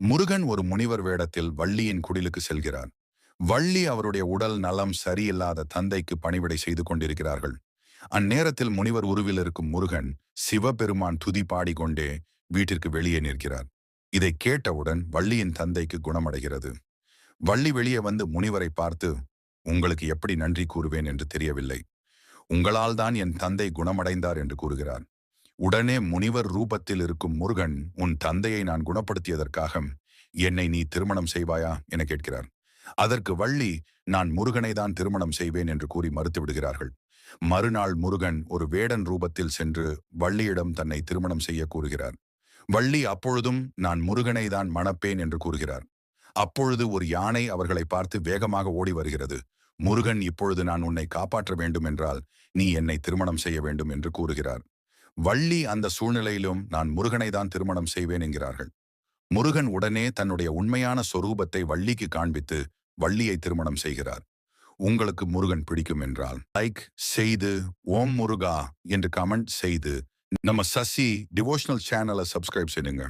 முருகன் ஒரு முனிவர் வேடத்தில் வள்ளியின் குடிலுக்கு செல்கிறார். வள்ளி அவருடைய உடல் நலம் சரியில்லாத தந்தைக்கு பணிவிடை செய்து கொண்டிருக்கிறார்கள். அந்நேரத்தில் முனிவர் உருவில் இருக்கும் முருகன் சிவபெருமான் துதி பாடிக்கொண்டே வீட்டிற்கு வெளியே நிற்கிறார். இதை கேட்டவுடன் வள்ளியின் தந்தைக்கு குணமடைகிறது. வள்ளி வெளியே வந்து முனிவரை பார்த்து உங்களுக்கு எப்படி நன்றி கூறுவேன் என்று தெரியவில்லை. உங்களால் தான் என் தந்தை குணமடைந்தார் என்று கூறுகிறார். உடனே முனிவர் ரூபத்தில் இருக்கும் முருகன் உன் தந்தையை நான் குணப்படுத்தியதற்காக என்னை நீ திருமணம் செய்வாயா? என கேட்கிறார். அதற்கு வள்ளி நான் முருகனை தான் திருமணம் செய்வேன் என்று கூறி மறுத்து விடுகிறார்கள் மறுநாள் முருகன் ஒரு வேடன் ரூபத்தில் சென்று வள்ளியிடம் தன்னை திருமணம் செய்ய கூறுகிறார். வள்ளி அப்பொழுதும் நான் முருகனை தான் மணப்பேன் என்று கூறுகிறார். அப்பொழுது ஒரு யானை அவர்களை பார்த்து வேகமாக ஓடி வருகிறது. முருகன் இப்பொழுது நான் உன்னை காப்பாற்ற வேண்டும் என்றால் நீ என்னை திருமணம் செய்ய வேண்டும் என்று கூறுகிறார். வள்ளி அந்த சூழ்நிலையிலும் நான் முருகனை தான் திருமணம் செய்வேன் என்கிறார்கள். முருகன் உடனே தன்னுடைய உண்மையான சொரூபத்தை வள்ளிக்கு காண்பித்து வள்ளியை திருமணம் செய்கிறார். உங்களுக்கு முருகன் பிடிக்கும் என்றால் லைக் செய்து ஓம் முருகா என்று கமெண்ட் செய்து நம்ம சசி டிவோஷனல் சேனலை சப்ஸ்கிரைப் செய்யுங்க